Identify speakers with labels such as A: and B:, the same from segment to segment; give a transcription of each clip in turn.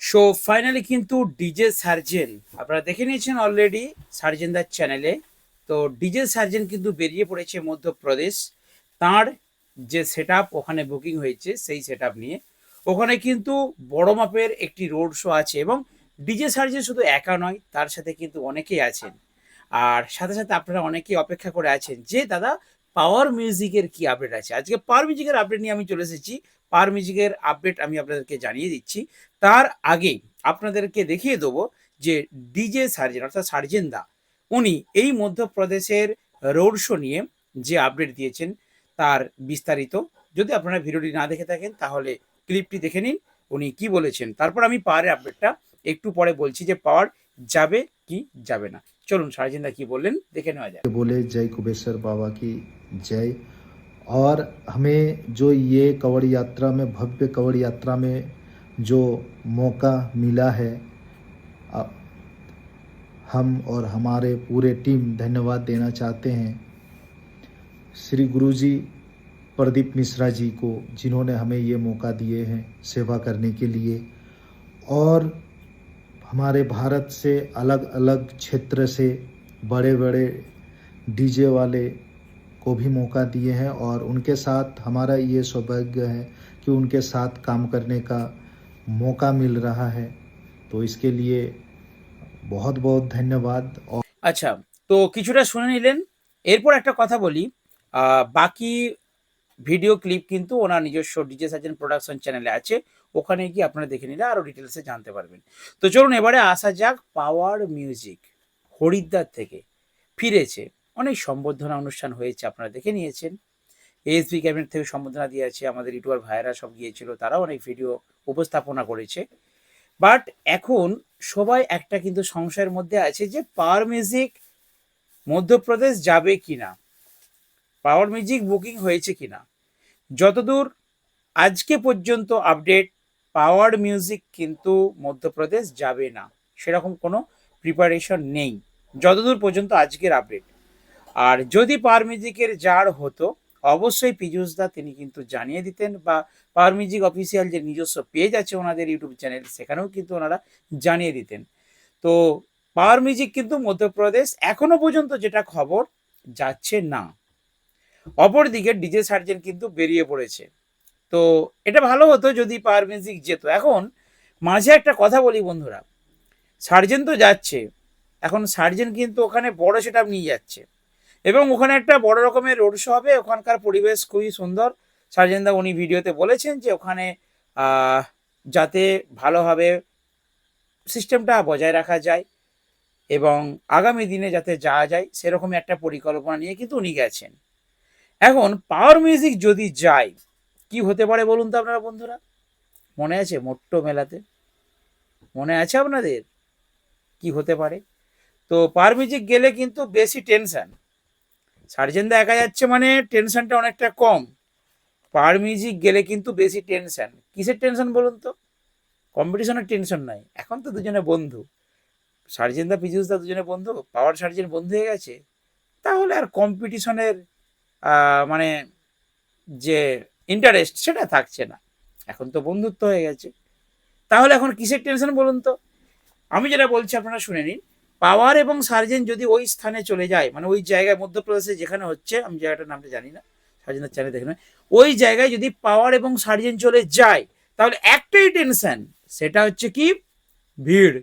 A: So finally কিন্তু DJ surgeon আপনারা দেখে নিয়েছেন অলরেডি সার্জেনদার চ্যানেলে তো ডিজে সার্জেন কিন্তু বেরিয়ে পড়েছে মধ্যপ্রদেশ। তার যে সেট ওখানে বুকিং হয়েছে, সেই সেট নিয়ে। ওখানে কিন্তু বড় মাপের একটি রোড শো আছে এবং ডিজে সার্জেন শুধু একা নয়, তার সাথে কিন্তু অনেকেই আছেন। আর সাথে সাথে আপনারা অনেকেই অপেক্ষা করে আছেন যে, দাদা পাওয়ার মিউজিকের কি আপডেট আছে? আজকে পাওয়ার মিউজিকের আপডেট নিয়ে আমি চলে এসেছি। পার মিউজিকের আপডেট আমি আপনাদেরকে জানিয়ে দিচ্ছি। তার আগে আপনাদেরকে দেখিয়ে দেবো যে ডিজে সার্জেন অর্থাৎ সার্জেন দা, উনি এই মধ্যপ্রদেশের রোড শো নিয়ে যে আপডেট দিয়েছেন তার বিস্তারিত। যদি আপনারা ভিডিওটি না দেখে থাকেন, তাহলে ক্লিপটি দেখে নিন, উনি কি বলেছেন। তারপর আমি পাওয়ারের আপডেটটা একটু পরে বলছি যে পাওয়ার যাবে কি যাবে না। চলুন সার্জেন্দা কি বললেন, দেখে নেওয়া যায়
B: বলে, জয় কুবেশ্বর বাবা কি জয়? और हमें जो ये कवड़ यात्रा में, भव्य कवड़ यात्रा में जो मौका मिला है हम और हमारे पूरे टीम धन्यवाद देना चाहते हैं। श्री गुरुजी, प्रदीप मिश्रा जी को, जिन्होंने हमें ये मौका दिए हैं सेवा करने के लिए। और हमारे भारत से अलग अलग क्षेत्र से बड़े बड़े डीजे वाले को भी मौका दिए हैं और उनके साथ हमारा ये सौभाग्य है कि उनके साथ काम करने का मौका मिल रहा है तो इसके लिए बहुत बहुत धन्यवाद और
A: আচ্ছা তো কিছুটা শুনে নিলেন এরপর একটা কথা বলি আহ, বাকি ভিডিও ক্লিপ কিন্তু ওনার নিজস্ব ডিজে সার্জেন প্রোডাকশন চ্যানেলে আছে ওখানে গিয়ে আপনারা দেখে নিলে আরও ডিটেলসে জানতে পারবেন তো চলুন এবারে আসা যাক পাওয়ার মিউজিক হরিদ্বার থেকে ফিরেছে অনেক সম্বর্ধনা অনুষ্ঠান হয়েছে, আপনারা দেখে নিয়েছেন। এসবি ক্যাবিনেট থেকে সম্বর্ধনা দিয়েছে আমাদের ইউটিউবার ভাইয়েরা সব গিয়েছিল, তারাও অনেক ভিডিও উপস্থাপনা করেছে। বাট এখন সবাই একটা কিন্তু সংশয়ের মধ্যে আছে যে পাওয়ার মিউজিক মধ্যপ্রদেশ যাবে কি না পাওয়ার মিউজিক বুকিং হয়েছে কি না যতদূর আজকে পর্যন্ত আপডেট পাওয়ার মিউজিক কিন্তু মধ্যপ্রদেশ যাবে না, সেরকম কোনো প্রিপারেশন নেই, যতদূর পর্যন্ত আজকের আপডেট আর যদি পাওয়ার মিউজিকের যার হতো, অবশ্যই পীযুষ দা তিনি কিন্তু জানিয়ে দিতেন বা পাওয়ার মিউজিক অফিসিয়াল যে নিজস্ব পেজ আছে ওনাদের ইউটিউব চ্যানেল সেখানেও কিন্তু ওনারা জানিয়ে দিতেন। তো পাওয়ার মিউজিক কিন্তু মধ্যপ্রদেশ এখনও পর্যন্ত যেটা খবর, যাচ্ছে না। অপরদিকে ডিজে সার্জেন কিন্তু বেরিয়ে পড়েছে। তো এটা ভালো হতো যদি পাওয়ার মিউজিক যেত। এখন মাঝে একটা কথা বলি বন্ধুরা সার্জেন তো যাচ্ছে, এখন সার্জেন কিন্তু ওখানে বড় সেটা নিয়ে যাচ্ছে। এবং ওখানে একটা বড় রকমের রোড শো হবে। ওখানকার পরিবেশ খুবই সুন্দর। সার্জেনদা উনি ভিডিওতে বলেছেন যে ওখানে যাতে ভালোভাবে সিস্টেমটা বজায় রাখা যায় এবং আগামী দিনে যাতে যাওয়া যায়, সেরকমই একটা পরিকল্পনা নিয়ে কিন্তু উনি গেছেন। এখন পাওয়ার মিউজিক যদি যায়, কি হতে পারে বলুন তো আপনারা বন্ধুরা? মনে আছে মোট্টো মেলাতে? মনে আছে আপনাদের? কি হতে পারে? তো পাওয়ার মিউজিক গেলে কিন্তু বেশি টেনশন সার্জেনদা একা যাচ্ছে মানে টেনশনটা অনেকটা কম। পাওয়ার মিউজিক গেলে কিন্তু বেশি টেনশন। কিসের টেনশন বলুন তো? কম্পিটিশনের টেনশন নাই। এখন তো দুজনে বন্ধু। সার্জেন সার্জেনদা পিজুসদা দুজনে বন্ধু। পাওয়ার সার্জেন বন্ধু হয়ে গেছে। তাহলে আর কম্পিটিশনের মানে যে ইন্টারেস্ট সেটা থাকছে না। এখন তো বন্ধুত্ব হয়ে গেছে। তাহলে এখন কিসের টেনশন বলুন তো? আমি যেটা বলছি আপনারা শুনে নিন। পাওয়ার এবং সার্জেন যদি ওই স্থানে চলে যায় মানে ওই জায়গায় মধ্যপ্রদেশে যেখানে হচ্ছে, আমি জায়গাটার নামটা জানি না সার্জেনের চ্যানেল দেখে। ওই জায়গায় যদি পাওয়ার এবং সার্জেন চলে যায়, তাহলে একটাই টেনশন সেটা হচ্ছে কি? ভিড়।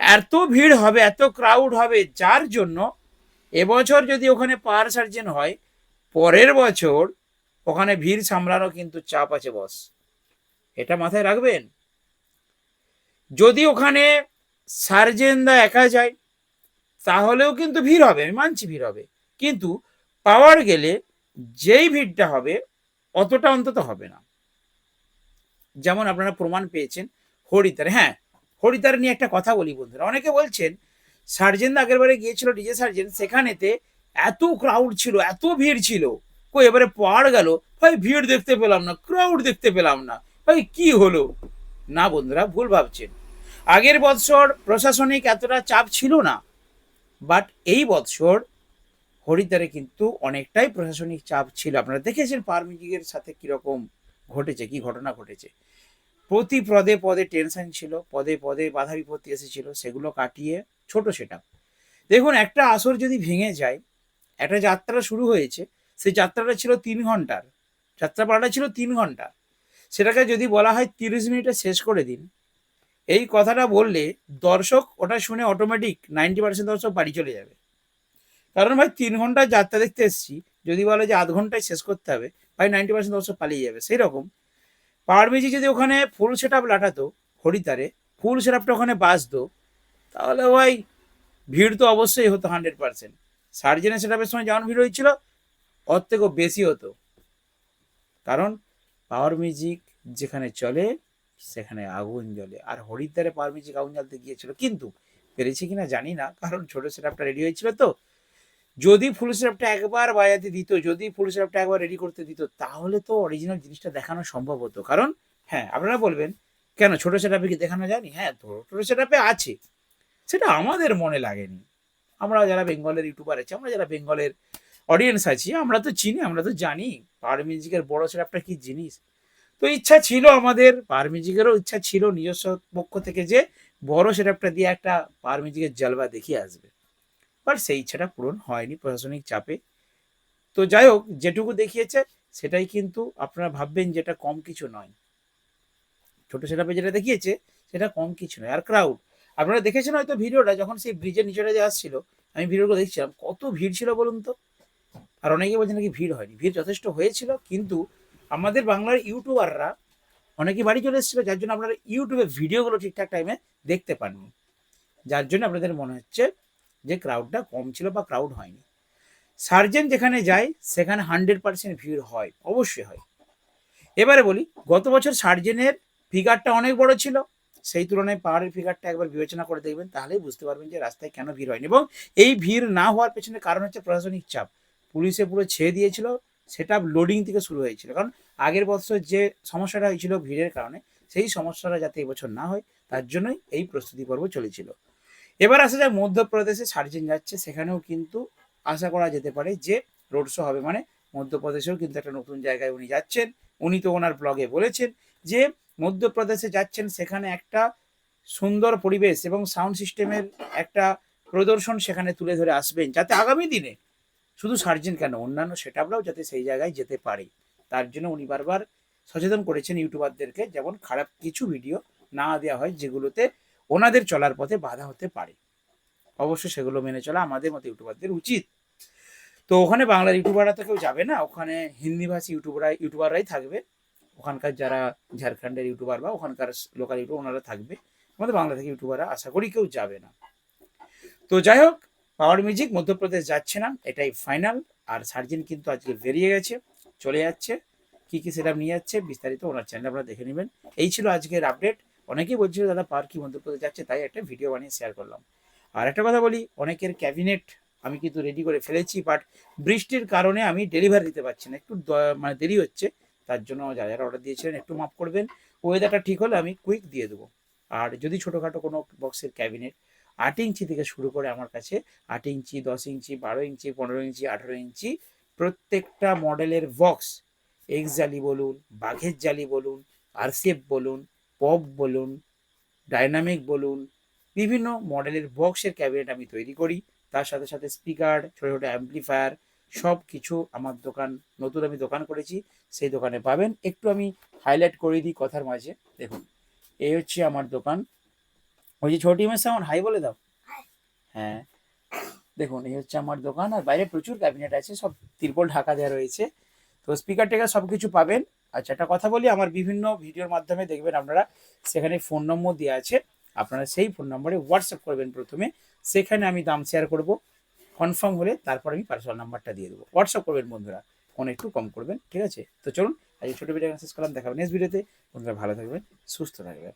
A: এত ভিড় হবে, এত ক্রাউড হবে, যার জন্য এবছর যদি ওখানে পাওয়ার সার্জেন হয়, পরের বছর ওখানে ভিড় সামলানো কিন্তু চাপ আছে বস এটা মাথায় রাখবেন? যদি ওখানে সার্জেনদা একা যায়, তাহলেও কিন্তু ভিড় হবে, আমি মানছি ভিড় হবে। কিন্তু পাওয়ার গেলে যেই ভিড়টা হবে, অতটা অন্তত হবে না। যেমন আপনারা প্রমাণ পেয়েছেন হরিদ্বার। হ্যাঁ হরিদ্বার নিয়ে একটা কথা বলি বন্ধুরা। অনেকে বলছেন সার্জেন আগের বারে গিয়েছিল, ডিজে সার্জেন, সেখানেতে এত ক্রাউড ছিল, এত ভিড় ছিল। কো এবারে পাওয়ার গেল। ভাই, ভিড় দেখতে পেলাম না ক্রাউড দেখতে পেলাম না। ভাই, কি হলো? না বন্ধুরা, ভুল ভাবছেন। আগের বৎসর প্রশাসনিক এতটা চাপ ছিল না বাট এই বৎসর হরিদ্বারে কিন্তু অনেকটাই প্রশাসনিক চাপ ছিল। আপনারা দেখেছেন পার মিউজিকের সাথে কীরকম ঘটেছে, কি ঘটনা ঘটেছে? প্রতি পদে পদে টেনশন ছিল, পদে পদে বাধা বিপত্তি এসেছিল, সেগুলো কাটিয়ে ছোট সেটা দেখুন, একটা আসর যদি ভেঙে যায়, একটা যাত্রা শুরু হয়েছে, সেই যাত্রাটা ছিল তিন ঘণ্টার। যাত্রাপালাটা ছিল তিন ঘণ্টা। সেটাকে যদি বলা হয় তিরিশ মিনিটে শেষ করে দিন এই কথাটা বললে দর্শক ওটা শুনে অটোমেটিক নাইনটি পার্সেন্ট দর্শক বাড়ি চলে যাবে। কারণ ভাই, তিন ঘণ্টা যাত্রা দেখতে এসেছি, যদি বলে যে আধ ঘন্টায় শেষ করতে হবে, ভাই নাইনটি পার্সেন্ট দর্শক পালিয়ে যাবে সেই রকম পাওয়ার মিউজিক যদি ওখানে ফুল সেট আপ লাটাতো হরিতারে ফুল সেট আপটা ওখানে বাজতো তাহলে ভাই ভিড় তো অবশ্যই হতো হান্ড্রেড পার্সেন্ট সার্জেনের সেট আপের সময় যেমন ভিড় হয়েছিল, ওর থেকেও বেশি হতো। কারণ পাওয়ার মিউজিক যেখানে চলে সেখানে আগুন জ্বলে। আর হরিদ্বারে পাওয়ার মিউজিক আগুন জ্বালতে গিয়েছিল। কিন্তু পেরেছি কিনা জানি না, কারণ ছোট সেট আপটা রেডি হয়েছিল তো। যদি ফুল সেটআপটা একবার বাজাতে দিত, যদি ফুল সেটআপটা একবার রেডি করতে দিত, তাহলে তো অরিজিনাল জিনিসটা দেখানো সম্ভব হতো। কারণ হ্যাঁ আপনারা বলবেন, কেন ছোট সেটআপে কি দেখানো যায়নি? হ্যাঁ ছোট সেটআপে আছে। সেটা আমাদের মনে লাগেনি। আমরা যারা বেঙ্গলের ইউটিউবার আছি, আমরা যারা বেঙ্গলের অডিয়েন্স আছি, আমরা তো চিনি, আমরা তো জানি। পাওয়ার মিউজিকের বড় সেটআপটা কি জিনিস? তো ইচ্ছা ছিল আমাদের পাওয়ার মিউজিকেরও ইচ্ছা ছিল নিজস্ব পক্ষ থেকে যে বড় সেটআপটা দিয়ে একটা পাওয়ার মিউজিকের জলবা দেখিয়ে আসবে। বাট সেই ইচ্ছাটা পূরণ হয়নি প্রশাসনিক চাপে। তো যাই হোক, যেটুকু দেখিয়েছে সেটাই কিন্তু আপনারা ভাববেন যেটা কম কিছু নয়। ছোট সেটাপে যেটা দেখিয়েছে সেটা কম কিছু নয়। আর ক্রাউড আপনারা দেখেছেন হয়তো ভিডিওটা যখন সেই ব্রিজের নিচেটা যে আসছিল, আমি ভিডিওগুলো দেখছিলাম, কত ভিড় ছিল বলুন তো? আর অনেকে বলছেন নাকি ভিড় হয়নি। ভিড় যথেষ্ট হয়েছিল, কিন্তু আমাদের বাংলার ইউটিউবাররা অনেকে বাড়ি চলে এসেছিল, যার জন্য আপনারা ইউটিউবে ভিডিওগুলো ঠিকঠাক টাইমে দেখতে পাননি। যার জন্য আপনাদের মনে হচ্ছে যে ক্রাউডটা কম ছিল বা ক্রাউড হয়নি। সার্জেন যেখানে যায়, সেখানে হান্ড্রেড পার্সেন্ট ভিড় হয়, অবশ্যই হয়। এবারে বলি, গত বছর সার্জেনের ফিগারটা অনেক বড় ছিল। সেই তুলনায় পাহাড়ের ফিগারটা একবার বিবেচনা করে দেখবেন, তাহলেই বুঝতে পারবেন যে রাস্তায় কেন ভিড় হয়নি। এবং এই ভিড় না হওয়ার পেছনে কারণ হচ্ছে প্রশাসনিক চাপ। পুলিশে পুরো ছেড়ে দিয়েছিল সেটা লোডিং থেকে শুরু হয়েছিল। কারণ আগের বছর যে সমস্যাটা হয়েছিল ভিড়ের কারণে, সেই সমস্যাটা যাতে এবছর না হয়, তার জন্যই এই প্রস্তুতি পর্ব চলেছিল। এবার আসা যায় মধ্যপ্রদেশে সার্জেন যাচ্ছে, সেখানেও কিন্তু আশা করা যেতে পারে যে রোড শো হবে। মানে মধ্যপ্রদেশেও কিন্তু একটা নতুন জায়গায় উনি যাচ্ছেন। উনি তো ওনার ব্লগে বলেছেন যে মধ্যপ্রদেশে যাচ্ছেন সেখানে একটা সুন্দর পরিবেশ এবং সাউন্ড সিস্টেমের একটা প্রদর্শন সেখানে তুলে ধরে আসবেন, যাতে আগামী দিনে শুধু সার্জেন কেন, অন্যান্য সেটআপরাও যাতে সেই জায়গায় যেতে পারে। তার জন্য উনি বারবার সচেতন করেছেন ইউটিউবারদেরকে, যেমন খারাপ কিছু ভিডিও না দেওয়া হয় যেগুলোতে ওনাদের চলার পথে বাধা হতে পারে। অবশ্যই সেগুলো মেনে চলা আমাদের মতো ইউটিউবারদের উচিত। তো ওখানে বাংলার ইউটিউবাররা তো কেউ যাবে না, ওখানে হিন্দিভাষী ইউটিউবাররা ইউটিউবাররাই থাকবে। ওখানকার যারা ঝাড়খণ্ডের ইউটিউবার বা ওখানকার লোকাল ইউটিউব ওনারা থাকবে। আমাদের বাংলা থেকে ইউটিউবাররা আশা করি কেউ যাবে না। তো যাই হোক পাওয়ার মিউজিক মধ্যপ্রদেশ যাচ্ছে না, এটাই ফাইনাল আর সার্জিন কিন্তু আজকে বেরিয়ে গেছে, চলে যাচ্ছে, কি কি সেটা নিয়ে যাচ্ছে, বিস্তারিত ওনার চ্যানেল আপনারা দেখে নেবেন। এই ছিল আজকের আপডেট অনেকেই বলছিল, দাদা পার কি মধ্যপ্রদেশ যাচ্ছে? তাই একটা ভিডিও বানিয়ে শেয়ার করলাম। আর একটা কথা বলি, অনেকের ক্যাবিনেট আমি কিন্তু রেডি করে ফেলেছি বাট বৃষ্টির কারণে আমি ডেলিভারি দিতে পারছি না, একটু মানে দেরি হচ্ছে, তার জন্য যারা যারা অর্ডার দিয়েছিলেন, একটু মাফ করবেন ওয়েদারটা ঠিক হলে আমি কুইক দিয়ে দেবো। আর যদি ছোটোখাটো কোনো বক্সের ক্যাবিনেট আট ইঞ্চি থেকে শুরু করে আমার কাছে আট ইঞ্চি, দশ ইঞ্চি, বারো ইঞ্চি, পনেরো ইঞ্চি, আঠেরো ইঞ্চি প্রত্যেকটা মডেলের বক্স, এক্স জালি বলুন, বাঘের জালি বলুন আরসিএফ বলুন, পপ বলুন, ডাইনামিক বলুন, বিভিন্ন মডেলের বক্সের ক্যাবিনেট আমি তৈরি করি। তার সাথে সাথে স্পিকার, ছোটো ছোটো অ্যাম্পলিফায়ার সব কিছু আমার দোকান, নতুন আমি দোকান করেছি, সেই দোকানে পাবেন। একটু আমি হাইলাইট করে দিই কথার মাঝে। দেখুন, এই হচ্ছে আমার দোকান। ওই যে ছোটি মেসে আমার হাই বলে দাও। হ্যাঁ। দেখুন এই হচ্ছে আমার দোকান আর বাইরে প্রচুর ক্যাবিনেট আছে সব তিরপল ঢাকা দেওয়া রয়েছে। তো স্পিকার টেকার সব কিছু পাবেন। আচ্ছা একটা কথা বলি আমার বিভিন্ন ভিডিওর মাধ্যমে দেখবেন আপনারা সেখানে ফোন নম্বর দেওয়া আছে। আপনারা সেই ফোন নম্বরে হোয়াটসঅ্যাপ করবেন প্রথমে। সেখানে আমি দাম শেয়ার করব কনফার্ম হলে তারপর আমি পার্সোনাল নাম্বারটা দিয়ে দেবো। হোয়াটসঅ্যাপ করবেন বন্ধুরা ফোন একটু কম করবেন ঠিক আছে? তো চলুন আজ ছোটো ভিডিও শেষ করলাম দেখাবেন নেক্সট ভিডিওতে বন্ধুরা ভালো থাকবেন সুস্থ থাকবেন।